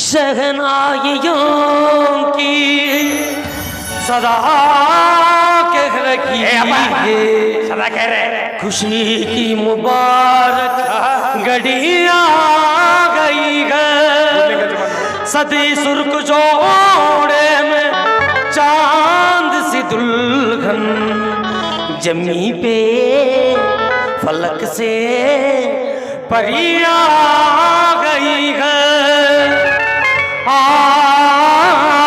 शहनाइयों की सदा कह रखी है। सदा कह रहे खुशी की मुबारक गड़िया गई है। सदी सुर्ख जोड़े में चाँद सी दुल्हन जमी पे फलक से परिया गई है। ah.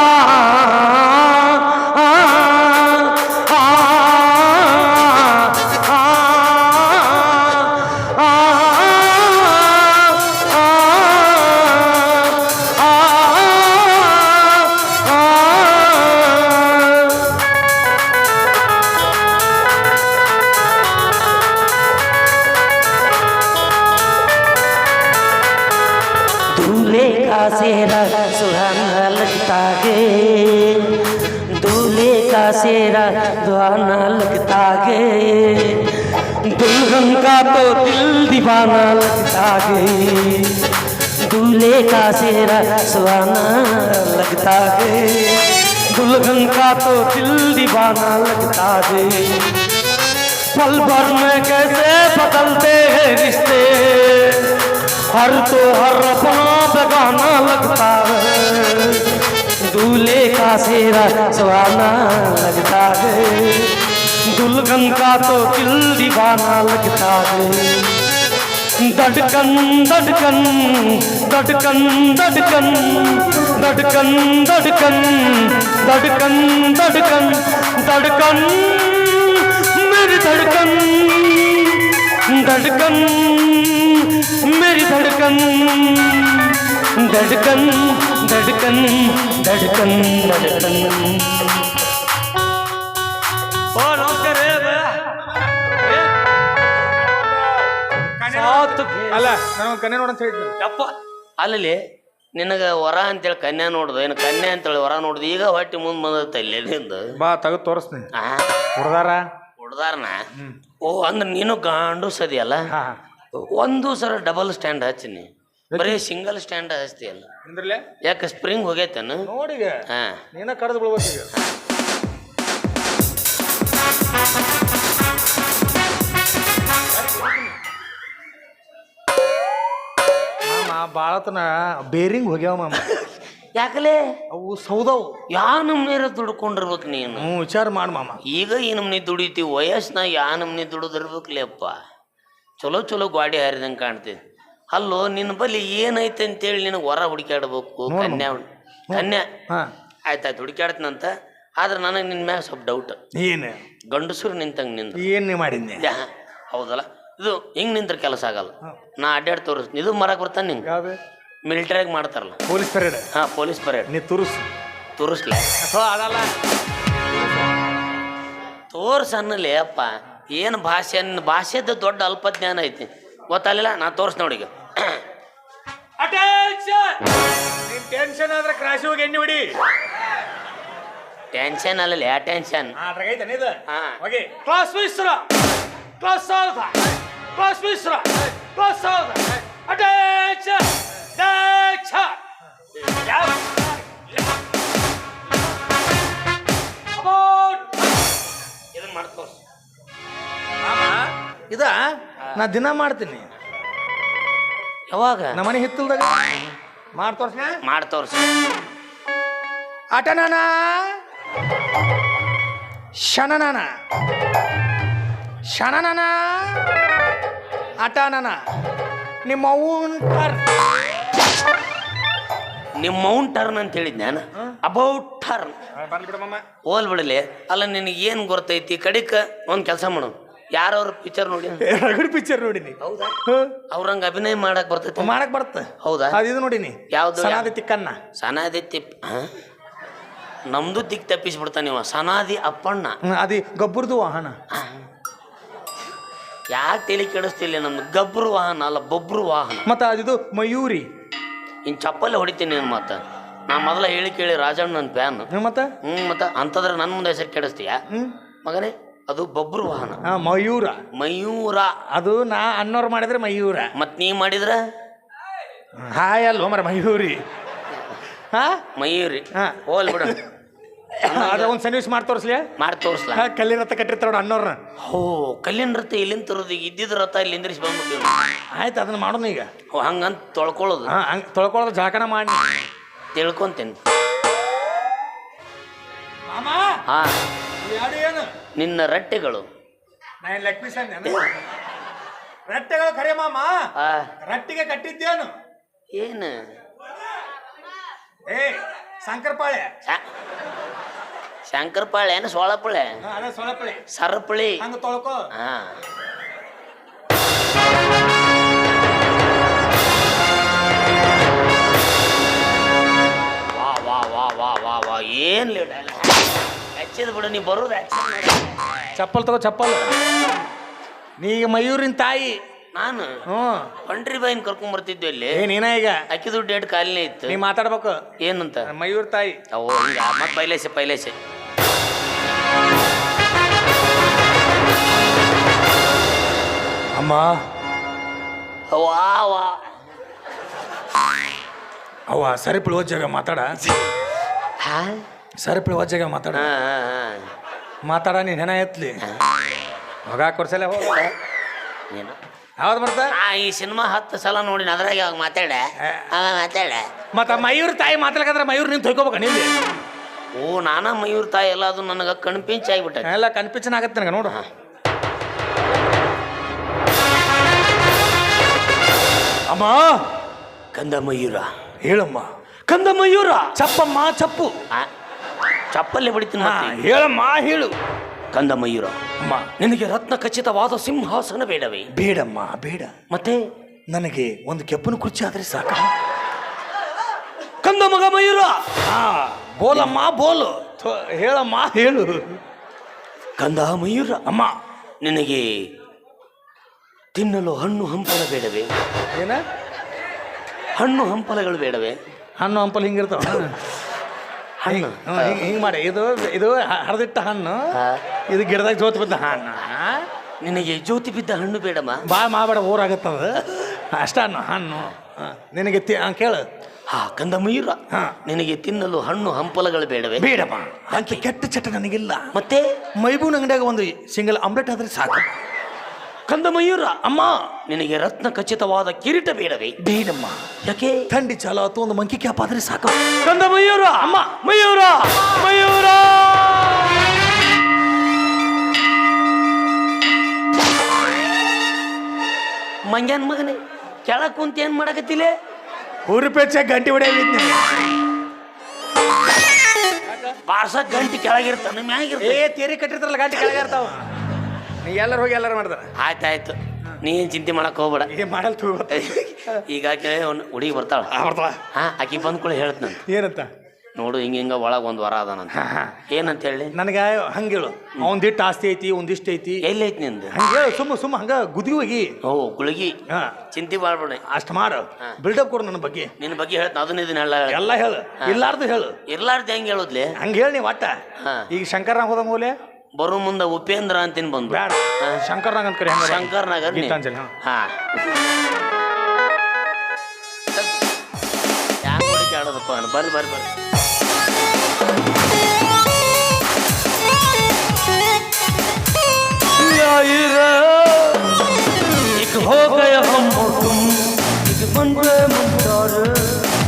सुहाना लगता है। दुल्हन का तो दिल दीवाना लगता है। पल भर में कैसे बदलते हैं रिश्ते। हर तो हर अपना बेगाना लगता है। दूल्हे का सेरा सुहाना लगता है। दुल्हन का तो दिल दीवाना लगता है। धड़कन धड़कन धड़कन धड़कन धड़कन धड़कन धड़कन धड़कन धड़कन मेरी धड़कन धड़कन मेरी धड़कन धड़कन धड़कन धड़कन धड़कन ಸಾತು ಅಲ್ಲ ನಾನು ಕನ್ನೆ ನೋಡಂತ ಹೇಳಿದ್ದೆ ಯಪ್ಪ ಅಲ್ಲಿ ನಿನಗ ವರ ಅಂತೇಳಿ ಕನ್ಯಾ ನೋಡ್ದು ಏನು ಕನ್ಯಾ ಅಂತೇಳಿ ವರ ನೋಡ್ದು ಈಗ ಹೊಟ್ಟಿ ಮುಂದೆ ಬಂದೈತೆ ಅಲ್ಲಿ ನಿಂದು. ಬಾ ತೆಗೆದು ತೋರಿಸ್ತೀನಿ. ಆ ಹುಡ್ದಾರ? ಹುಡ್ದಾರ್ನ? ಓ ಅಂದ್ರೆ ನೀನು ಗಾಂಡು ಸದಿಯಲ್ಲ ಒಂದು ಸರ ಡಬಲ್ ಸ್ಟ್ಯಾಂಡ್ ಹಚ್ಚಿನಿ. ಬರೀ ಸಿಂಗಲ್ ಸ್ಟ್ಯಾಂಡ್ ಹಚ್ತಿಯಲ್ಲ ನಿಂದ್ರಲ್ಲೇ? ಯಾಕೆ ಸ್ಪ್ರಿಂಗ್ ಹೋಗೈತೇನು? ನೋಡಿಗ ಹಾ. ನೀನ ಕಡ್ದು ಬಿಡ್ಬೇಕು ಈಗ ಮಾಮ ಬಾಳತನ ಬೇರಿಂಗ್ ಹೋಗ್ಯಾವ ಮಾಮ. ಯಾಕಲೇ? ಅವು ಸೌದವು. ಯಾವ ನಮ್ನೇರ ದುಡ್ಕೊಂಡಿರ್ಬೇಕು ನೀನು? ಹ್ಞೂ ವಿಚಾರ ಮಾಡು ಮಾಮ. ಈಗ ಈ ನಮ್ನಿ ದುಡಿತಿ ವಯಸ್ಸಿನಾಗ ಯಾ ನಮ್ನಿ ದುಡಿದಿರ್ಬೇಕ್ಲೇಪ್ಪ. ಚಲೋ ಚಲೋ ಗಾಡಿ ಹಾರಿದಂಗೆ ಕಾಣ್ತಿ ಅಲ್ಲೋ ನಿನ್ನ ಬಲ್ಲಿ ಏನೈತೆ ಅಂತೇಳಿ ನಿನಗೆ ಹೊರ ಹುಡುಕ್ಯಾಡ್ಬೇಕು ಕನ್ಯಾ ಹುಡ್- ಕನ್ಯಾ. ಹಾ. ಆಯ್ತಾಯ್ತು ಹುಡುಕ್ಯಾಡ್ತೀನಂತ. ಆದ್ರೆ ನನಗೆ ನಿನ್ನ ಮ್ಯಾಗ ಸ್ವಲ್ಪ ಡೌಟ್ ಏನು? ಗಂಡಸರು ನಿಂತಂಗೆ ನಿಂತ ಏನು ಮಾಡಿದ್ನಿ? ಯಾ, ಹೌದಲ್ಲ? ಇದು ಹೆಂಗ್ ನಿಂತ್ರ ಕೆಲಸ ಆಗಲ್ಲ. ನಾ ಅಡ್ಡಾಡ್ ತೋರಿಸ್ ಇದು ಮರಕ್ಕೆ ಬರ್ತಾನೆ ನಿಂಗೆ. ಯಾವ್ದು? ಮಿಲಿಟರಿಯಾಗ ಮಾಡ್ತಾರಲ್ಲ. Police parade. ಹಾ ಪೊಲೀಸ್ ಪರೇಡ್. ನೀ ತುರುಸು. ತೋರಿಸ್ಲೆ? ಅದಲ್ಲ ತೋರ್ಸ ಅನ್ನಲಿ ಅಪ್ಪ ಏನು ಭಾಷೆ ನಿನ್ನ ಭಾಷೆದ ದೊಡ್ಡ ಅಲ್ಪ ಜ್ಞಾನ ಐತಿ. ಗೊತ್ತಾಗಲಿಲ್ಲ? ನಾ ತೋರ್ಸ್ ಅಟೆನ್ಷನ್ ನಿನ್ ಟೆನ್ಷನ್ ಆದ್ರೆ ಕ್ರಾಶ್ ಹೋಗಿ ಎಣ್ಣೆ ಹೊಡಿ. ಟೆನ್ಷನ್ ಅಲ್ಲಲ್ಲಿ ಆ ಟೆನ್ಷನ್ ಅದ್ರಾಗೈತೆ ಇದು? ಹಾ. ಹೋಗಿ. ಕ್ಲಾಸ್ ಮಿಶ್ರ ಕ್ಲಾಸ್ ಸೌಧ ಪ್ಲಸ್ ಮಿಶ್ರ ಪ್ಲಸ್ ಸಾವಿರ ಅಟ್ಯಾಚ ದಾಚ ಇದನ್ನ ಇದ? ನಾ ದಿನ ಮಾಡ್ತೀನಿ. ಯಾವಾಗ? ನಮ್ಮನೆ ಹಿತ್ತಲ್ದಾಗ. ಮಾಡ್ತೋರ್ಸ ಮಾಡ್ತೋರ್ಸ ಅಟನಾನ ಶನನಾನ ಶನನಾನ ಆಟನಾನ ನಿಮ್ಮ ಅವ್ವನ್ ಟರ್ ನಿಮ್ಮ ಮೌಂಟ್ ಟರ್ನ್ ಅಂತ ಹೇಳಿದ್ ನಾನು. ಅಬೌಟ್ ಟರ್ನ್ ಓಲ್ ಬಿಡಮ್ಮ ಹೋಲ್ ಬಿಡಲಿ. ಅಲ್ಲ ನಿನಗೆ ಏನು ಗೊತ್ತೈತಿ? ಕಡಿಕ ಒಂದು ಕೆಲಸ ಮಾಡು. ಯಾರವ್ರ ಪಿಕ್ಚರ್ ನೋಡಿ? ರಗಡ್ ಪಿಕ್ಚರ್ ನೋಡಿನಿ. ಹೌದಾ? ಅವ್ರಂಗ ಅಭಿನಯ ಮಾಡಕ್ ಬರ್ತೈತಿ. ಮಾಡಕ್ ಬರ್ತ. ಹೌದಾ? ಅದು ಇದು ನೋಡಿನಿ. ಯಾವ್ದು? ಸನಾದಿ ತಿಕ್ಕನ್ನ ಸನಾದಿ ತಿಪ್ ಹಾ? ನಮ್ದು ದಿಕ್ ತಪ್ಪಿಸ್ಬಿಡ್ತಾನೆ ಇವ. ಸನಾದಿ ಅಪ್ಪಣ್ಣ. ಹ್ಮ್, ಅದಿ ಗೊಬ್ಬರದು ವಾಹನ. ಯಾಕೆ ತಲೆ ಕೆಡಿಸ್ತಿಲ್ಲ ನಮ್ಮ ಗಬ್ರು ವಾಹನ ಅಲ್ಲ ಬೊಬ್ರು ವಾಹನ. ಮತ್ತೆ ಅದಿದು ಮಯೂರಿ. ಇನ್ ಚಪ್ಪಲ್ಲಿ ಹೊಡಿತೀನಿ ಏನು ಮತ್ತೆ. ನಾ ಮೊದಲ ಹೇಳಿ ಕೇಳಿ ರಾಜಣ್ಣ ನನ್ನ ಫ್ಯಾನ್ ಹ್ಮ್, ಮತ್ತ? ಹ್ಞೂ ಮತ್ತೆ. ಅಂಥದ್ರೆ ನನ್ನ ಮುಂದೆ ಹೆಸರು ಕೆಡಿಸ್ತೀಯ? ಹ್ಮ್. ಮಗನೇ ಅದು ಬೊಬ್ರು ವಾಹನ. ಆ, ಮಯೂರ. ಮಯೂರ. ಅದು ನಾ ಅನ್ನೋರು ಮಾಡಿದ್ರೆ ಮಯೂರ. ಮತ್ ನೀ ಮಾಡಿದ್ರ? ಹಾಯ್ ಅಲ್ವ ಮರ ಮಯೂರಿ. ಹಾ? ಮಯೂರಿ. ಹಾ. ಹೋಲ್ ಬಿಡು. ಅದ ಒಂದ್ ಸನ್ನಿವೇಶ ಮಾಡಿ ತೋರಿಸ್ಲಿ ಮಾಡಿ ತೋರಿಸ್ಲಾ. ಕಲ್ಲಿನ ರಥ ಕಟ್ಟಿರ್ತಾರ ಅಣ್ಣವ್ರನ್ನ ಓ ಕಲ್ಲಿನ ರಥ ಇಲ್ಲಿಂದ ತರೋದು ಈಗ ಇದ್ದಿದ್ದ ರಥ ಇಲ್ಲಿ ನಿಂದ್ರಿಸಿ ಬಂದ್ಬಿಟ್ಟಿವಿ ಆಯ್ತು ಅದನ್ನ ಮಾಡೋಣ ಈಗ. ಓ ಹಂಗಂತ ತೊಳ್ಕೊಳ್ಳೋದು. ಹಾ ಹಂಗೆ ತೊಳ್ಕೊಳ್ಳೋದು ಜಾಕಣ ಮಾಡಿ. ತಿಳ್ಕೊಂತೀನಿ. ಮಾಮ! ಹಾ. ಏನು? ನಿನ್ನ ರಟ್ಟೆಗಳು. ನಾ ಏನ್ ಲೆಗ್ ಪೀಸ್ ರಟ್ಟೆಗಳು ಕರೆ ಮಾಮ. ರಟ್ಟಿಗೆ ಕಟ್ಟಿದ್ದೇನು? ಏನು? ಏ ಶಂಕರಪಾಳೆ. ಶಂಕರಪಾಳೆ ಏನು ಸೋಳಪಳೆ ಸರಪಳಿ ಹಂಗ ತೊಳ್ಕೊ. ಹಾ. ವಾ ವಾ ವಾ ವಾ ವಾ ವಾ. ಏನ್ ಲೇಟ್ ಹಚ್ಚಿದ ಬಿಡು ನೀ ಬರೋದು ಚಪ್ಪಲ್ ತಗೋ ಚಪ್ಪಲ್. ನೀ ಈಗ ಮಯೂರಿನ ತಾಯಿ. ನಾನು? ಹ್ಞೂ. ಪಂಡ್ರಿ ಬಾಯಿನ ಕರ್ಕೊಂಡ್ ಬರ್ತಿದ್ದೆ ಇಲ್ಲಿ. ಏ ನೀನ ಈಗ? ದುಡ್ಡು ಡೇಟ್ ಕಾಲಿನೇ ಇತ್ತು. ನೀ ಮಾತಾಡ್ಬೇಕು. ಏನಂತ? ಮಯೂರ್ ತಾಯಿ. ಅವು ಹಿಂಗ. ಮತ್ ಪೈಲೇಸೆ ಪೈಲೇಸೆ. ಅಮ್ಮ. ವಾ ವಾ ಅವ ಸರಿಪಳಿ ಓದ್ಜಾಗ ಮಾತಾಡ. ಹಾ? ಸರಿಪಳಿ ಓದ್ಜಾಗ ಮಾತಾಡ. ಮಾತಾಡ ನೀನ್ ಹೆಣ ಎತ್ಲಿ. ಹೋಗ ಕೊಡ್ಸಲ್ಲ ಹೋಗ ಏನು ಯಾವ್ದು ಬರ್ತ ಆ, ಈ ಸಿನಿಮಾ ಹತ್ತು ಸಲ ನೋಡಿ ಅದ್ರಾಗ ಯಾವಾಗ ಮಾತಾಡ ಅವ ಮಾತಾಡ ಮತ್ತ ಮಯೂರ್ ತಾಯಿ ಮಾತಾಡಕಂದ್ರೆ ಮಯೂರ್ ನಿಂತು ತೊಯ್ಕೋಬೇಕ ನಿಲ್ಲಿ ಓ ನಾನಾ ಮಯೂರ್ ತಾಯಿ ಎಲ್ಲ ಅದು ನನಗೆ ಕಣ್ಪಿಂಚ್ ಆಗಿಬಿಟ್ಟೆ ಎಲ್ಲ ಕನ್ಫ್ಯೂಷನ್ ಆಗತ್ತೆ ನನಗೆ ನೋಡು. ಅಮ್ಮ! ಕಂದ ಮಯೂರ ಹೇಳಮ್ಮ. ಕಂದ ಮಯೂರ ಚಪ್ಪಮ್ಮ ಚಪ್ಪು. ಆ, ಚಪ್ಪಲ್ಲಿ ಬಿಡ್ತೀನಿ ಹಾ, ಮತ್ತೆ ಹೇಳಮ್ಮ ಹೇಳು. ಕಂದ ಮಯೂರ ಅಮ್ಮ. ನಿನಗೆ ರತ್ನ ಖಚಿತವಾದ ಸಿಂಹಾಸನ ಬೇಡವೇ? ಬೇಡಮ್ಮ ಬೇಡ. ಮತ್ತೆ? ನನಗೆ ಒಂದು ಕೆಪ್ಪನ ಕುರ್ಚಿ ಆದರೆ ಸಾಕ ಕಂದ ಮಗ ಮಯೂರ! ಹಾ. ಬೋಲಮ್ಮ ಬೋಲು. ಹೇಳಮ್ಮ ಹೇಳು. ಕಂದ ಮಯೂರ ಅಮ್ಮ ನಿನಗೆ ತಿನ್ನಲು ಹಣ್ಣು ಹಂಪಲ ಬೇಡವೇ? ಏನ? ಹಣ್ಣು ಹಂಪಲಗಳು ಬೇಡವೆ? ಹಣ್ಣು ಹಂಪಲ ಹಿಂಗಿರ್ತಾವ. ಹಣ್ಣು. ಹಿಂಗೆ ಮಾಡಿ. ಇದು ಇದು ಹರಿದಿಟ್ಟ ಹಣ್ಣು. ಇದು ಗಿಡದಾಗ ಜ್ಯೋತಿ ಬಿದ್ದ ಹಣ್ಣು. ನಿನಗೆ ಜ್ಯೋತಿ ಬಿದ್ದ ಹಣ್ಣು ಬೇಡಮ್ಮ? ಬಾ ಮಾಬೇಡ ಊರಾಗತ್ತದ. ಅಷ್ಟ ಹಣ್ಣು ಹಣ್ಣು. ನಿನಗೆ ಕೇಳು. ಹಾ ಕಂದ ಮಯೂರ ಹಾ. ನಿನಗೆ ತಿನ್ನಲು ಹಣ್ಣು ಹಂಪಲಗಳು ಬೇಡವೇ? ಬೇಡಪ್ಪ. ಅಂತ ಕೆಟ್ಟ ಚಟ ನನಗಿಲ್ಲ. ಮತ್ತೆ? ಮೈಬೂನ್ ಅಂಗಡಿಯಾಗ ಒಂದು ಸಿಂಗಲ್ ಆಮ್ಲೆಟ್ ಆದ್ರೆ ಸಾಕು. ಕಂದ ಮಯೂರ ಅಮ್ಮ ನಿನಗೆ ರತ್ನ ಖಚಿತವಾದ ಕಿರೀಟ ಬೇಡವೇ? ಬೇಡಮ್ಮ. ಯಾಕೆ? ಥಂಡಿ ಚಾಲ ಆತು ಒಂದು ಮಂಕಿ ಕ್ಯಾಪ್ ಆದ್ರೆ ಸಾಕು. ಕಂದ ಮಯೂರ ಅಮ್ಮ ಮಯೂರ ಮಯೂರ! ಮಂಗ್ಯಾನ್ ಮಗನೇ ಕೆಳ ಕುಂತ ಏನ್ ಮಾಡಕತ್ತಿಲೆ? ಊರು ಗಂಟಿ ಹೊಡೆಯವಿದ್ನಿ ಬಾಸ ಗಂಟಿ ಕೆಳಗಿರ್ತಾನ ಮ್ಯಾಗಿರ್ತ. ಏ ತೇರಿ ಕಟ್ಟಿರ್ತಾರಲ್ಲ ಗಂಟಿ ಕೆಳಗೆ ಇರ್ತಾವ. ನೀ ಎಲ್ಲರೂ ಹೋಗಿ ಎಲ್ಲರೂ ಮಾಡ್ತಾರ? ಆಯ್ತಾಯ್ತು. ನೀ ಏನ್ ಚಿಂತೆ ಮಾಡಕ್ ಹೋಗ್ಬೇಡ. ಏ ಮಾಡಲ್ ತೂ ಈಗ ಆಕೆ ಹುಡುಗಿ ಬರ್ತಾಳ. ಬರ್ತಾಳ. ಹಾ ಆಕಿ ಬಂದ್ಕೊಳ್ಳಿ ಹೇಳ್ತಾನೆ ಏನಂತ? ನೋಡು ಹಿಂಗ ಹಿಂಗ ಒಳಗೆ ಒಂದ್ ವರ ಅದಾನಂತ. ಏನಂತ ಹೇಳಿ ನನಗೆ ಹಂಗೇಳು. ಒಂದಿಟ್ಟು ಆಸ್ತಿ ಐತಿ ಒಂದಿಷ್ಟು ಐತಿ. ಎಲ್ಲೈತಿ ಐತಿ ನಿಂದು? ಹಂಗೆ ಸುಮ್ಮ ಸುಮ್ಮ ಹಂಗ ಗುದಿ ಹೋಗಿ. ಓ ಗುಳಿಗಿ. ಹಾ. ಚಿಂತೆ ಮಾಡ್ಬೇಡ. ಅಷ್ಟು ಮಾಡು. ಬಿಲ್ಡಪ್ ಕೊಡು ನನ್ನ ಬಗ್ಗೆ. ನಿನ್ನ ಬಗ್ಗೆ ಹೇಳ್ತ ಅದನ್ನ ಇದನ್ನ ಹೇಳ ಎಲ್ಲ ಹೇಳು. ಇಲ್ಲಾರ್ದು ಹೇಳು. ಇರ್ಲಾರ್ದ ಹೆಂಗ್ ಹೇಳುದ್ಲೆ? ಹಂಗೆ ಹೇಳಿ ನೀವು ಒಟ್ಟ. ಹಾ. ಈಗ ಶಂಕರ್ನಾಗ ಹೋದ ಮೂಲೆ? ಬರೋ ಮುಂದ ಉಪೇಂದ್ರ ಅಂತೀನಿ ಬಂದು ಬೇಡ ಶಂಕರ್ನಾಗ ಅಂತ ಕರಿ ಹಂಗ ಶಂಕರ್ ನಗರ್ ನೀ. ಗೀತಾಂಜಲಿ ಹಾ. ಹಾ. ಯಾಕೆ ಆಡೋದಪ್ಪ ಬರ್ರಿ ಬರ್ರಿ ಬರ್ರಿ. एक हो गया हम और तुम एक बन गए मुमताज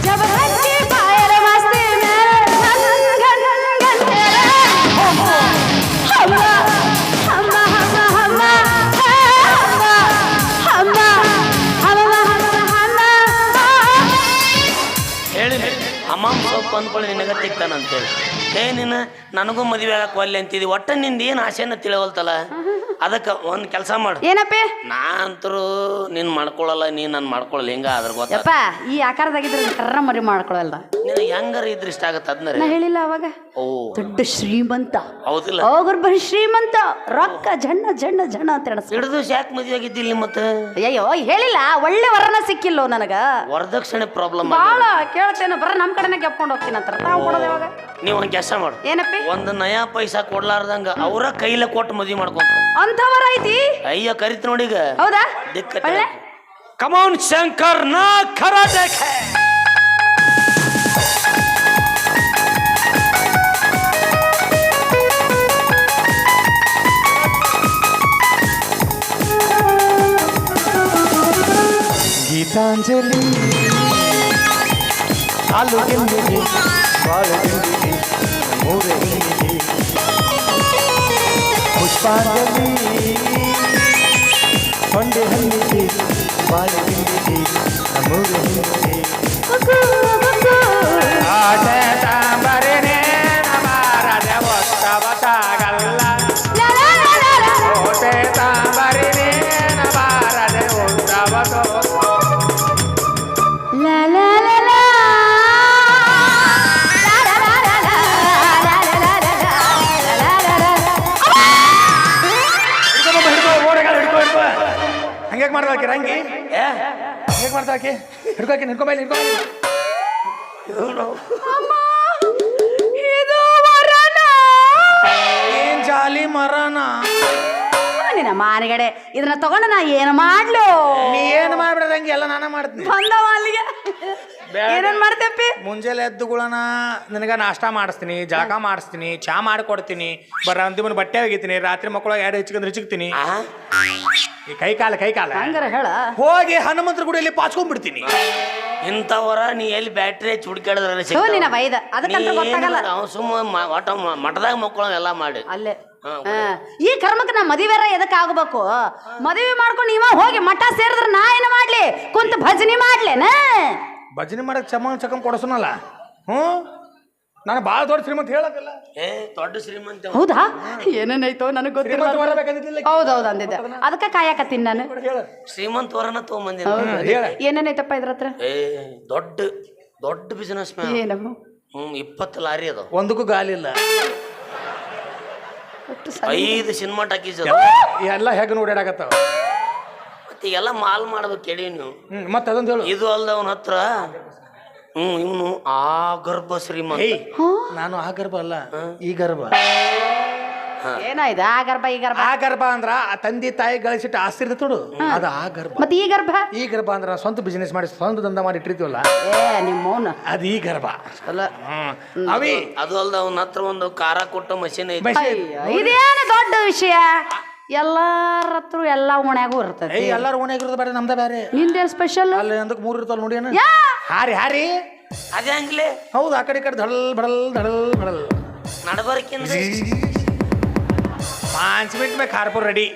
जब हंसी पायल मस्ती मेरे घन घन घन तेरे हम्मा हम्मा हम्मा हम्मा हम्मा हे हम्मा हम्मा हम्मा हम्मा हम्मा ಹೇಳಿ ಹಮಾಮ್ ಸೊಪ್ಪು ಅಂದ್ಕೊಳ್ಳಿ ನಿನಗ ತಿಕ್ತಾನಂತೇಳಿ ಏ ನೀನು ನನಗೂ ಮದುವೆ ಆಗಕ್ಕೆ ಒಲ್ಲೆ ಅಂತಿದಿ ಒಟ್ಟ ನಿಂದ ಏನು ಆಸೆನ ತಿಳಿವಲ್ತಲ್ಲ ಅದಕ್ಕೆ ಒಂದು ಕೆಲಸ ಮಾಡು. ಏನಪ್ಪಿ? ನಾ ಅಂತರೂ ನೀನು ಮಾಡ್ಕೊಳ್ಳಲ್ಲ ನೀನು ನಾನು ಮಾಡ್ಕೊಳ್ಳಲ್ಲ ಹೆಂಗ ಅದ್ರ ಗೊತ್ತ? ಯಪ್ಪ ಈ ಆಕಾರದಾಗಿದ್ರೆ ಕರ್ರ ಮರಿ ಮಾಡ್ಕೊಳಲ್ಲ ನೀನು ಹೆಂಗಾರ ಇದ್ರ ಇಷ್ಟ ಆಗತ್ತೆ ಅದನ್ನ ಹೇಳಿಲ್ಲ ಅವಾಗ? ಓ. ದೊಡ್ಡ ಶ್ರೀಮಂತ. ಹೌದಿಲ್ಲ. ಹೋಗ್ರ ಬರೀ ಶ್ರೀಮಂತ ರೊಕ್ಕ ಜಣ್ಣ ಜಣ್ಣ ಜಣ್ಣ ಅಂತ ಹೇಳ ಹಿಡಿದು ಯಾಕೆ ಮದುವೆ ಆಗಿದ್ದಿಲ್ಲ ಮತ್ತೆ? ಅಯ್ಯೋ ಹೇಳಿಲ್ಲ ಒಳ್ಳೆ ವರನ ಸಿಕ್ಕಿಲ್ಲೋ ನನಗ. ವರದಕ್ಷಿಣೆ ಪ್ರಾಬ್ಲಮ್ ಬಾಳ ಕೇಳ್ತೇನೆ ಬರ ನಮ್ ಕಡೆನೆ ಕೆಪ್ಕೊಂಡು ಹೋಗ್ತೀನಿ ಅಂತಾರ ತಾವು ಕೊಡೋದು ಯಾವಾಗ? ನೀವು ಒಂದು ಕೆಲಸ ಮಾಡು. ಏನಪ್ಪ? ಒಂದು ನಯಾ ಪೈಸಾ ಕೊಡ್ಲಾರ್ದಂಗ ಅವರ ಕೈಲ ಕೊಟ್ಟು ಮದ್ವಿ ಮಾಡ್ಕೊಂತ. ಅಂತವರ ಐತಿ ಅಯ್ಯೋ ಕರಿತ್ ನೋಡೀಗ ಹೌದಾ? ದಿಕ್ಕ ಒಳ್ಳೆ? ಕಮೌನ್ ಶಂಕರ್ ನಾ ಖರ ದೇಖ. ಗೀತಾಂಜಲಿ ಆಲೂ ಗೆಂದಿದೆ ಬಾಳು ಗೆಂದಿದೆ ಮೂರೆ ಗೆಂದಿದೆ ಪುಷ್ಪಾಂಜಲಿ ಹೊಂಡೆ ಹಂದಿದೆ ಬಾಳು ಗೆಂದಿದೆ ಮೂರೆ ಹಿಂದಿದೆ ಆಟೆ ಮಾಡ್ದಾಕಿ ರಂಗಿ? ಏ? ಹೇಗೆ ಮಾಡ್ದಾಕಿ ಹಿಡ್ಕೋಕಿ. ಏನ್ ಜಾಲಿ ಮರನ? ನಿನ್ನ ಮಾನಿಗಡೆ ಇದನ್ನ ತಗೊಂಡು ನಾ ಏನು ಮಾಡ್ಲು? ನೀ ಏನು ಮಾಡ್ಬಿಡದಂಗೆ ಎಲ್ಲ ನಾನೇ ಮಾಡ್ತೀನಿ. ಬಂದವ ಅಲ್ಲಿಗೆ. ಏನೇನ್ ಮಾಡ್ತೇಪಿ ಮುಂಜಾನೆ ಎದ್ದುಗಳನ್ನ ನಿನಗ ನಾಷ್ಟಾ ಮಾಡಿಸ್ತೀನಿ ಜಳಕ ಮಾಡಿಸ್ತೀನಿ ಚಾ ಮಾಡ್ಕೊಡ್ತೀನಿ ಬರ ಅಂತಿಮನ ಬಟ್ಟೆ ಒಗಿತೀನಿ ರಾತ್ರಿ ಮಕ್ಕಳು ಎರಡು ಹೆಚ್ಚಿಕೊಂಡ್ರೆ ಹಿಚ್ಕ್ತೀನಿ. ಕೈಕಾಲ ಈ ಕೈ ಕಾಲ ಕೈ ಕಾಲ ಹಂಗಾರ ಹೇಳ. ಹೋಗಿ ಹನುಮಂತರ ಗುಡಿಯಲ್ಲಿ ಪಾಚ್ಕೊಂಡ್ಬಿಡ್ತೀನಿ. ಇಂಥವರ ನೀ ಎಲ್ಲಿ ಬ್ಯಾಟ್ರಿ ಹಚ್ಚಿ ಹುಡುಕಾಡಿದ್ರೆ ಥೂ, ನಿನ್ನ ವೈದ. ಅದಕ್ಕಂತ ಗೊತ್ತಾಗಲ್ಲ. ಅವ್ನು ಸುಮ್ಮ ಒಟ್ಟ ಮ- ಮಠದಾಗ ಮಕ್ಕಳು ಎಲ್ಲ ಮಾಡಿ. ಅಲ್ಲೇ. ಹಾ. ಈ ಕರ್ಮಕ್ಕೆ ನಾ ಮದುವೆರ ಎದಕ್ಕೆ ಆಗಬೇಕು? ಮದುವೆ ಮಾಡ್ಕೊಂಡು ಇವ ಹೋಗಿ ಮಠ ಸೇರಿದ್ರೆ ನಾ ಏನು ಮಾಡ್ಲಿ? ಕುಂತ ಭಜನೆ ಮಾಡ್ಲೇನ? ಭಜನೆ ಮಾಡಕ್ ಚಮ ಚಕಮ್ ಕೊಡಸನಲ್ಲ? ಹ್ಞೂ? ನಾನು ಭಾಳ ದೊಡ್ಡ ಶ್ರೀಮಂತ ಹೇಳಕ್ಕಲ್ಲ ಏ ದೊಡ್ಡ ಶ್ರೀಮಂತ ಹೌದಾ? ಏನೇನಾಯ್ತೋ ನನಗೆ ಗೊತ್ತಿಲ್ಲ ಶ್ರೀಮಂತ ಬರಬೇಕಂದಿದ್ದಿಲ್ಲ ಹೌದೌದು ಅಂದಿದ್ದೆ. ಅದಕ್ಕೆ ಕಾಯಕತ್ತೀನಿ ನಾನು. ಹೇಳ. ಶ್ರೀಮಂತ ವರನ ತಗೊಂಬಂದಿನ ಹೌದು. ಹೇಳ. ಏನೇನೈತಪ್ಪ ಇದ್ರ ಹತ್ರ? ಏ ದೊಡ್ಡ ದೊಡ್ಡ ಬಿಸ್ನೆಸ್ ಮ್ಯಾನ್ ಏನಮ್ಮ? ಹ್ಮ್ ಇಪ್ಪತ್ತು ಲಾರಿ ಅದು ಒಂದಕ್ಕೂ ಗಾಲಿಲ್ಲ ಇಲ್ಲ. ಐದು ಸಿನಿಮಾ ಟಾಕೀಸ್ ಎಲ್ಲ ಹೇಗೆ ನೋಡ್ಯಾಡಕತ್ತಾವ ಎಲ್ಲ ಮಾಲ್ ಮಾಡ್ಬೇಕು ಕೇಳಿ ನೀವು. ಹ್ಮ್ ಮತ್ತೆ ಅದೊಂದು ಹೇಳು. ಇದು ಅಲ್ದ ಅವನ ಹತ್ರ? ಹ್ಮ್ ಇವನು ಆ ಗರ್ಭ ಶ್ರೀಮಂತ. ಏಯ್ ನಾನು ಆ ಗರ್ಭ ಅಲ್ಲ ಈ ಗರ್ಭ. ಏನಾಯ್ತು? ಆ ಗರ್ಭ ಈ ಗರ್ಭ? ಆ ಗರ್ಭ ಅಂದ್ರ ಆ ತಂದೆ ತಾಯಿ ಗಳಿಸಿಟ್ಟು ಆಸ್ತಿ ತೋಡು. ಅದು ಆ ಗರ್ಭ. ಮತ್ತೆ ಈ ಗರ್ಭ? ಈ ಗರ್ಭ ಅಂದ್ರ ಸ್ವಂತ ಬಿಸಿನೆಸ್ ಮಾಡಿ ಸ್ವಂತ ದಂಧ ಮಾಡಿ ಇಟ್ಟಿರ್ತೀವಲ್ಲ? ಏ ನಿಮ್ಮ ಮೌನ. ಅದು ಈ ಗರ್ಭ. ಅಲ್ಲ. ಅವಿ. ಅದು ಅಲ್ದ ಅವನ ಹತ್ರ ಒಂದು ಖಾರ ಕೊಟ್ಟ ಮಷೀನ್ ಐತಿ. ಇದೇನು ದೊಡ್ಡ ವಿಷಯ? ಎಲ್ಲಾರ ಹತ್ರ ಎಲ್ಲ ಓಣ್ಯಾಗೂ ಇರ್ತದೆ ಏಯ್ ಎಲ್ಲಾರು ಓಣ್ಯಾಗಿರೋದು ಬೇರೆ ನಮ್ದ ಬೇರೆ. ನಿಂದೇನು ಸ್ಪೆಷಲ್ ಅಲ್ಲಿ ಅಂದಕ್ಕೆ ಮೂರು ಇರ್ತಾವ ನೋಡಿ ಏನು ಯಾ! ಹಾರಿ ಹಾರಿ. ಅದೇ ಹಂಗ್ಲೆ ಹೌದು ಆ ಕಡೆ ಈ ಕಡೆ ಧಡಲ್ ಬಡಲ್ ಧಡಲ್ ಬಡಲ್. ನಡಬರ್ಕಿಂದ. ಪಾಂಚ್ ಮಿನಿಟ್ ಮೇಲೆ ಖಾರ್ಪುರ್ ರೆಡಿ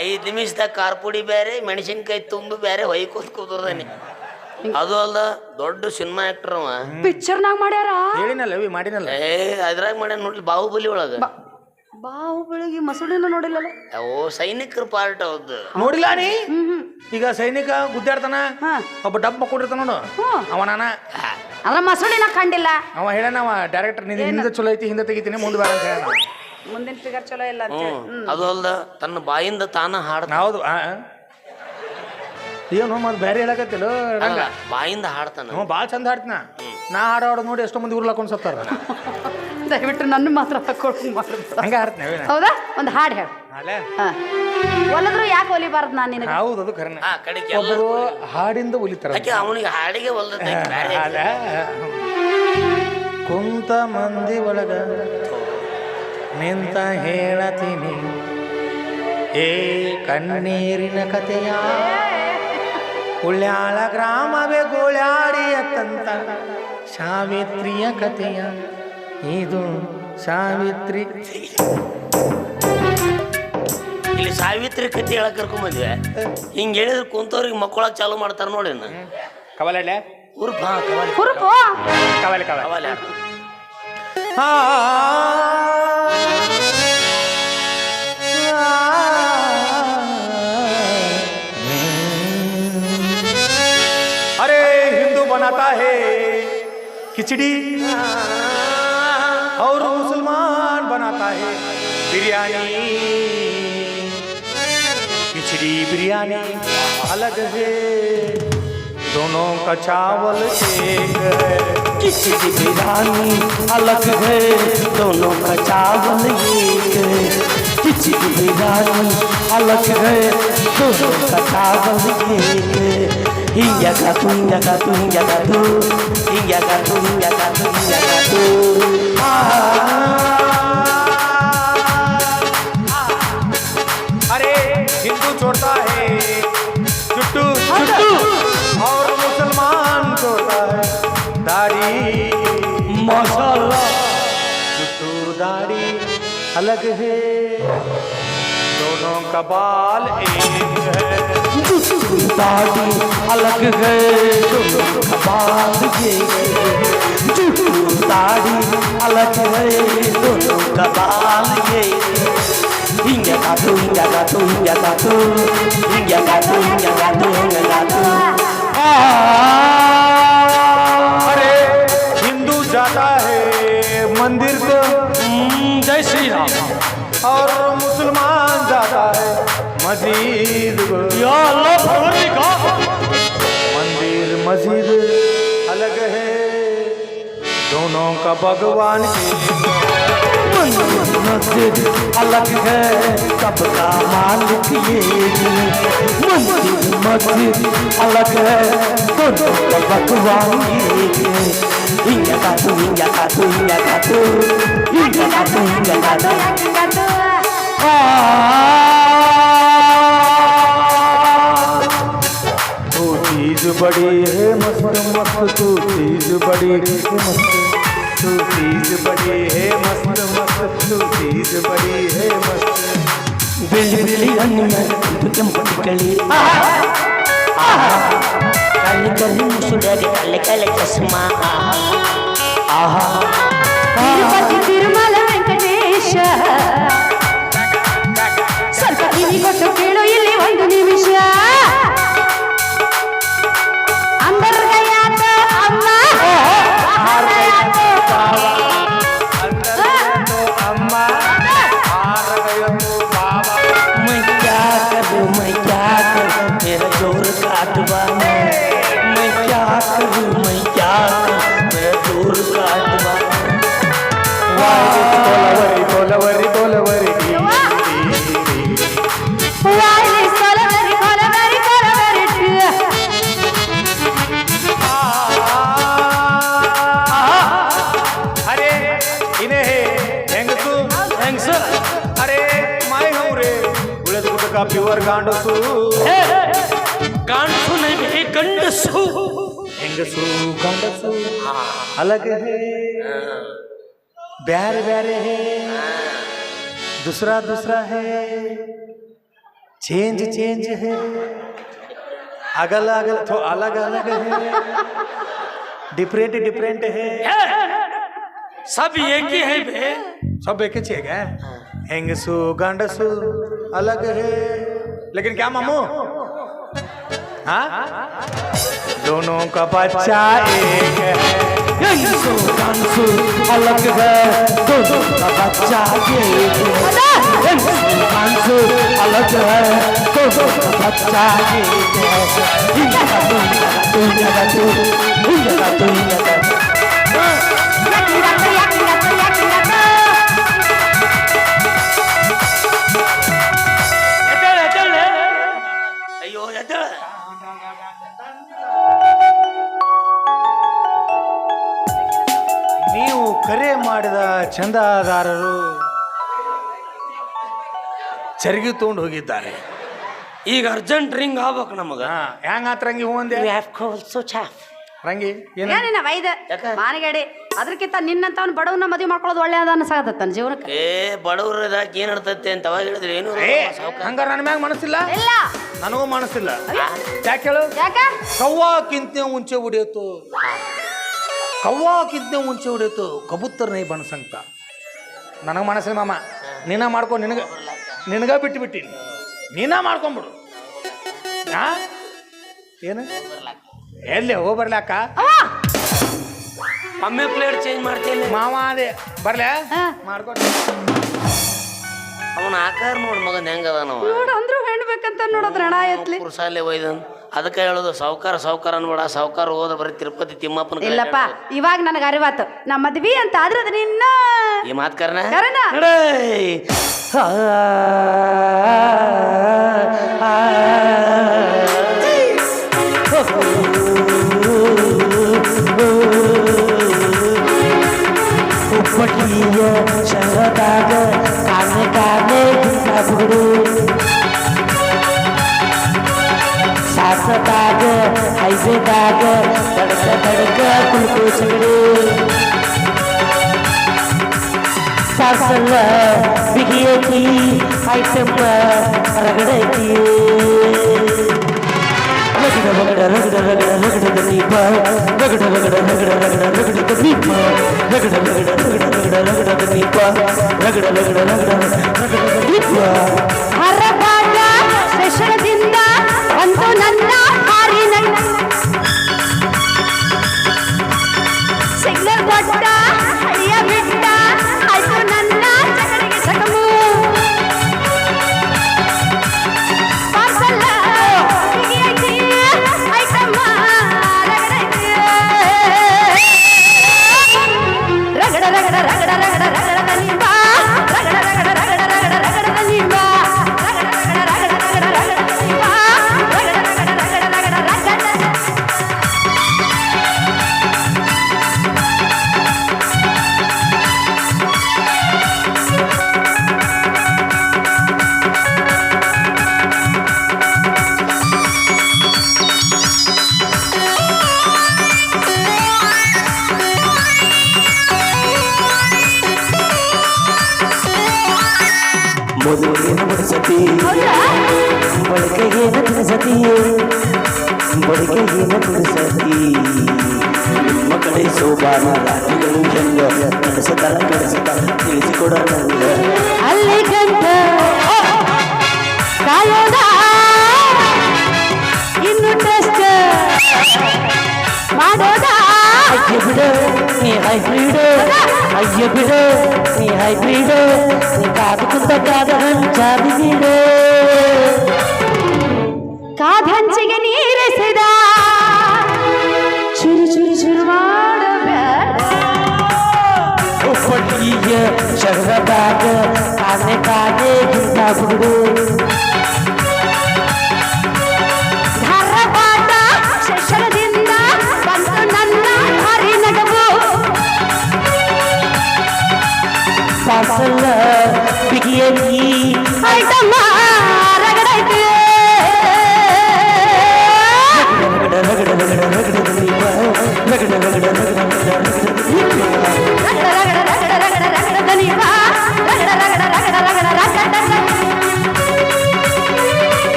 ಐದು ನಿಮಿಷದಾಗ ಖಾರ ಪುಡಿ ಬೇರೆ ಮೆಣಸಿನ್ಕಾಯಿ ತುಂಬಿ ಬೇರೆ ಹೊಯ್ಕೋತ್ ಕೂತರ್ದಾನೆ. ಅದು ಅಲ್ಲ ದೊಡ್ಡ ಸಿನಿಮಾ ಆಕ್ಟರ್ ಅವ. ಪಿಕ್ಚರ್ನಾಗ ಮಾಡ್ಯಾರ? ಹೇಳಿನಲ್ಲ ಮಾಡಿನಲ್ಲ. ಏ ಅದ್ರಾಗ ಮಾಡ್ಯಾನ ನೋಡ್ಲಿ ಬಾಹುಬಲಿ ಒಳಗ. ಬಾವು ಬೆಳಗ್ಗೆ ಮಸೂಡಿನ ನೋಡಿಲ್ಲಲ್ಲ? ಓ ಸೈನಿಕರ ಪಾರ್ಟ್ ಹೌದು. ನೋಡಿಲ್ಲ ನೀ? ಈಗ ಸೈನಿಕ ಗುದ್ದಾಡ್ತಾನ. ಒಬ್ಬ ಡಬ್ಬ ಕೊಟ್ಟಿರ್ತಾನ ನೋಡು. ಅವನಾನ ಅವ ನಾನ. ಅದ್ರ ಮಸೂಡಿನ ಕಂಡಿಲ್ಲ. ಅವ ಹೇಳನ ಅವ ಡೈರೆಕ್ಟರ್ನಿಂದ ಹಿಂದೆ ಚಲೋ ಐತಿ ಹಿಂದೆ ತೆಗಿತೀನಿ ಮುಂದೆ ಬೇಡ ಅಂತ ಹೇಳ ಮುಂದಿನ ಫಿಗರ್ ಚಲೋ ಇಲ್ಲ. ಅದು ಅಲ್ದ ತನ್ನ ಬಾಯಿಂದ ತಾನ ಹಾಡ್ತಾನ. ಹೌದು. ಏನು ಮತ್ತೆ ಬೇರೆ ಹೇಳಕತ್ತಿಲ್ಲ ರಂಗ ಬಾಯಿಂದ ಹಾಡ್ತಾನ ಹ್ಞೂ ಭಾಳ ಚಂದ ಹಾಡ್ತಿನ. ನಾ ಹಾಡು ಹಾಡೋದು ನೋಡಿ ಎಷ್ಟೋ ಮಂದಿ ಉರ್ಲಾಕೊಂಡ್ ಸತ್ತಾರ ದಯವಿಟ್ಟು ನನ್ನ ಮಾತ್ರ ಹಾಕೊಂಡು ಮಾತ್ರ ಹಂಗ ಹಾಡ್ತೀನಿ ಹೌದಾ? ಒಂದು ಹಾಡು ಹೇಳು. ಅಲ್ಲೇ ಹಾ. ಒಲಿದ್ರು ಯಾಕೆ ಒಲಿಬಾರ್ದು ನಾನು ನಿನಗೆ? ಹೌದು ಅದು ಕರೆನ. ಆ ಕಡೆಗೆ ಒಬ್ಬರು ಹಾಡಿಂದ ಉಲಿತಾರ ಆಕೆ ಅವನಿಗೆ ಹಾಡಿಗೆ ಒಲ್ದ ಅಲ್ಲ ಕುಂತ ಮಂದಿ ಒಳಗ ನಿಂತ ಹೇಳತೀನಿ ಏ ಕಣ್ಣೀರಿನ ಕಥೆಯ? ಉಳ್ಯಾಳ ಗ್ರಾಮವೇ ಗುಳ್ಯಾಡಿಯ ತಂತ. ಸಾವಿತ್ರಿಯ ಕಥೆಯ ಇದು ಸಾವಿತ್ರಿ. ಇಲ್ಲಿ ಸಾವಿತ್ರಿ ಕತೆ ಹೇಳಕ್ ಕರ್ಕೊಂಬಂದ್ವಿ ಹಿಂಗೆ ಹೇಳಿದ್ರೆ ಕುಂತವ್ರಿಗೆ ಮಕ್ಕಳಾಗ ಚಾಲು ಮಾಡ್ತಾರ ನೋಡಿ ಬಾ ಕವಾಲಿ ಹುರುಪು ಕವಲೆ. ಕವಲೆ ಕವಾಲಿ. ಆಡ್ತಾನೆ. खिचड़ी। और मुसलमान बनाता है बिरयानी। खिचड़ी, बिरयानी, अलग है। दोनों का चावल एक है। खिचड़ी, बिरयानी अलग है। दोनों का चावल एक है। खिचड़ी, बिरयानी अलग है। दोनों का चावल एक है। hingga satu hingga satu hingga satu hingga satu hingga satu hingga satu ah. सवाल एक है। दादी अलग है दादी अलग है कबाल हिंगा गातू तो, हिंगा गातू तो, हिंगा तो, अरे हिंदू जाता है मंदिर को। हम्म, जय श्री राम। और मुसलमान जाता है मस्जिद। को का मंदिर मस्जिद अलग है। दोनों का भगवान मस्जिद अलग है सबका मालिक ये मंदिर मस्जिद अलग है इंगा काटू तू चीज़ बड़ी है, मस्त मस्त, तू चीज़ बड़ी है। मस्त तू चीज बड़ी है मस्त मस्त तू चीज बड़ी है मस्त ಬಿಳಿ ಬಿಳಿ ಹಣ್ಣಿನ ಇದು ಕೆಂಪು ಕಳಿ ಕಳ್ಳಿ ಕಳ್ಳಿ ಮುಸುಡಾಗ ಕಳ್ಳೆ ಕಳ್ಳೆ ಚಸ್ಮಾ ಆಹಾ ತಿರುಪತಿ ತಿರುಮಲ ವೆಂಕಟೇಶ ಸ್ವಲ್ಪ ಕಿವಿ ಕೊಟ್ಟು ಕೇಳು ಇಲ್ಲಿ ಒಂದು ನಿಮಿಷ ಗುಟಕ ಪ್ಯೂರ್ ಗಾಂಡಸು ಕಾಣಿಸು ನೈ ಗಂಡಸು ಹೆಂಗಸು ಗಂಡಸು अलग है ब्यारे ब्यारे है दूसरा दूसरा है चेंज चेंज है अगल अगल तो अलग अलग है डिफरेंट डिफरेंट है सब एक ही है बे सब एक ही है ಹೆಂಗಸು ಗಂಡಸು अलग है लेकिन क्या मामू? हाँ? दोनों का बच्चा एक है। तो अलग है। दोनों का बच्चा एक है। अलग है। दोनों का बच्चा एक है। हाँ। ಚಂದಾದಾರರು ಚರಿಗೆ ತೊಗೊಂಡು ಹೋಗಿದ್ದಾರೆ. ಈಗ ಅರ್ಜೆಂಟ್ ರಿಂಗ್ ಆಗ್ಬೇಕು ನಮಗ. ಹೆಂಗ ಆತ್ ರಂಗಿ ಅಂದೆ? ಏನ? ಏನಿನ ವೈದ? ಮಾನಗೇಡಿ ಅದಕ್ಕಿಂತ ನಿನ್ನಂತವನ್ ಬಡವನ ಮದುವೆ ಮಾಡ್ಕೊಳ್ಳೋದು ಒಳ್ಳೆಯದ ತನ್ನ ಜೀವನಕ್ಕೆ. ಏ ಬಡವ್ರದಾಗ ಏನ್ ಇರ್ತೈತೆ ಅಂತ ಅವಾಗ ಹೇಳಿದ್ರೆ ಏನು ಹಂಗ ಹಂಗಾರ ನನ್ನ ಮ್ಯಾಗ ಮನಸ್ಸಿಲ್ಲ? ಇಲ್ಲ. ನನಗೂ ಮನಸ್ಸಿಲ್ಲ. ಯಾಕೆ ಹೇಳು? ಯಾಕ? ಕವ್ವಾಕಿಂತ ಮುಂಚೆ ಹೊಡಿಯೋತು. ಕವ್ವಾಕಿಂತ ಮುಂಚೆ ಹೊಡೆಯಿತು ಕಬೂತರ್ ನೈ ಬಣಸಂತ ನನಗೆ ಮನಸ್ಸಿಲ್ಲ ಮಾಮ. ನೀನ ಮಾಡ್ಕೊ ನಿನಗ ನಿನಗ ಬಿಟ್ಟು ಬಿಟ್ಟಿನಿ ನೀನ ಮಾಡ್ಕೊಂಬಿಡು. ಹಾ ಏನು? ಎಲ್ಲಿ ಹೋಗಿ ಬರ್ಲಾಕ! ಒಮ್ಮೆ ಪ್ಲೇಟ್ ಚೇಂಜ್ ಮಾಡ್ತೀನಿ. ಮಾವ ಅದೇ. ಬರ್ಲೆ? ಹಾ. ಮಾಡ್ಕೊ. ಅವನ ಆಕಾರ ನೋಡ್ ಮಗನ್ ಹೆಂಗದ ನಾವು ನೋಡು ಅಂದ್ರು ಹೆಣ್ಬೇಕಂತ ನೋಡೋದ್ರ ಹಣ ಎತ್ಲಿ ಕುರ್ಸಾಲೆ ಒಯ್ದನ್. ಅದಕ್ಕೆ ಹೇಳೋದು ಸಾವುಕಾರ ಸಾವುಕಾರ ಅನ್ಬೇಡ ಸಾವುಕಾರ ಹೋದ ಬರೀ ತಿರುಪತಿ ತಿಮ್ಮಪ್ಪನ ಇಲ್ಲಪ್ಪ ಇವಾಗ ನನಗೆ ಅರಿವಾತು ನಮ್ಮ ಮದ್ವಿ ಅಂತ ಆದ್ರೆ ಅದು ನಿನ್ನ ಈ ಮಾತ್ ಕರ್ನ ಉಪ್ಪಟಿಯ ಶರದಾಗ ಕಾನೆ ಕಾನೆ ಗುಡ್ಡು ಸಾಸದಾಗ ಹೈವೇದಾಗ ತಡಕ ತಡಕ ಕುಲ್ಕು ಸಗಡೆ ಪಾರ್ಸಲ್ಲ ಬಿಗಿಯತಿ ಐಟಮ್ ರಗಡತಿ ರಗಡ ರಗಡ ರಗಡ ರಗಡ ರಗಡದ ದೀಪ ರಗಡ ರಗಡ ರಗಡ ರಗಡ ರಗಡದ ದೀಪ ರಗಡ ರಗಡ ರಗಡ ರಗಡ ರಗಡದ ದೀಪ ರಗಡ ರಗಡ ರಗಡ ರಗಡದ ದೀಪ ಹರಪಾಟ ಶಿಶರದಿಂದ ಒಂದು ನನ್ನ ಮೊದಲು ಏನು ಬಡಿಸತಿ ಬಳಿಕ ಏನು ತಿನ್ಸತಿ ಬಳಿಕ ಏನು ಕುಡಿಸತಿ ಮಕ್ಕಳೇ ಸೋಬಾನ ರಾತ್ರಿಗಳು ಚಂದ ನಡೆಸತಾರ ಕೆಡಿಸತಾರ ತಿಳಿಸಿಕೊಡ ನಂಗ ಅಲ್ಲಿ ಗಂಟ ಇನ್ನು ಟೆಸ್ಟ್ ಮಾಡೋದ ಬಿಡ ನೀ ಹೈಬ್ರಿಡ್ ಅಯ್ಯ ಬಿಡ ನೀ ಹೈಬ್ರಿಡ್ ನೀ ಕಾದು ಕುಂತ ಕಾದ ಹಂಚಾದಿ ಬಿಡ ಕಾದಂಚಿಗೆ ನೀರಿಸಿದ ಚುರು ಚುರು ಚುರು ಮಾಡಬೇಡ ಒಪ್ಪಟ್ಟಿಯ ಶರದಾಗ ಆನೆ ಕಾದೆ ಗಿಂತ ಬಿಡು Love.